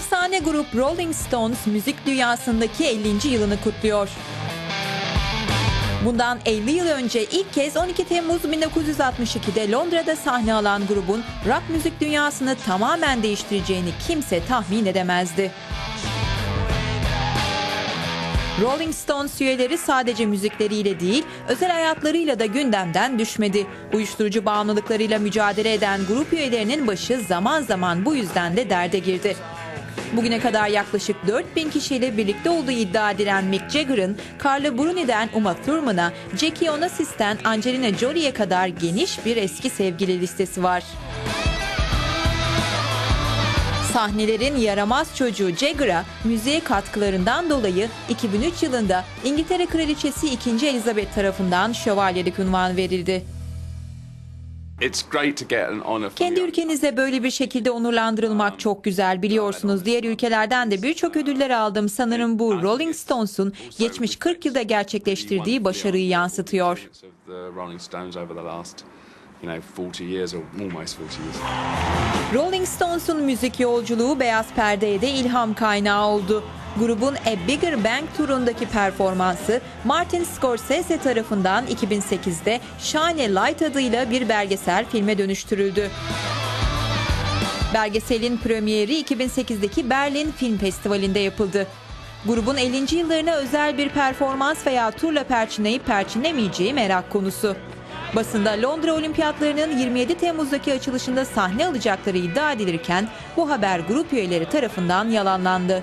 Efsane grup Rolling Stones müzik dünyasındaki 50. yılını kutluyor. Bundan 50 yıl önce ilk kez 12 Temmuz 1962'de Londra'da sahne alan grubun rock müzik dünyasını tamamen değiştireceğini kimse tahmin edemezdi. Rolling Stones üyeleri sadece müzikleriyle değil, özel hayatlarıyla da gündemden düşmedi. Uyuşturucu bağımlılıklarıyla mücadele eden grup üyelerinin başı zaman zaman bu yüzden de derde girdi. Bugüne kadar yaklaşık 4000 kişiyle birlikte olduğu iddia edilen Mick Jagger'ın Carla Bruni'den Uma Thurman'a, Jackie Onassis'ten Angelina Jolie'ye kadar geniş bir eski sevgili listesi var. Sahnelerin yaramaz çocuğu Jagger'a müziğe katkılarından dolayı 2003 yılında İngiltere Kraliçesi 2. Elizabeth tarafından şövalyelik unvanı verildi. Kendi ülkenizde böyle bir şekilde onurlandırılmak çok güzel biliyorsunuz. Diğer ülkelerden de birçok ödüller aldım. Sanırım bu Rolling Stones'un geçmiş 40 yılda gerçekleştirdiği başarıyı yansıtıyor. of the Rolling Stones over the last, you know, 40 years or almost 40 years. Rolling Stones'un müzik yolculuğu Beyaz Perde'ye de ilham kaynağı oldu. Grubun A Bigger Bang turundaki performansı Martin Scorsese tarafından 2008'de Shine Light adıyla bir belgesel filme dönüştürüldü. Belgeselin premieri 2008'deki Berlin Film Festivali'nde yapıldı. Grubun 50. yıllarına özel bir performans veya turla perçinleyip perçinlemeyeceği merak konusu. Basında Londra Olimpiyatlarının 27 Temmuz'daki açılışında sahne alacakları iddia edilirken bu haber grup üyeleri tarafından yalanlandı.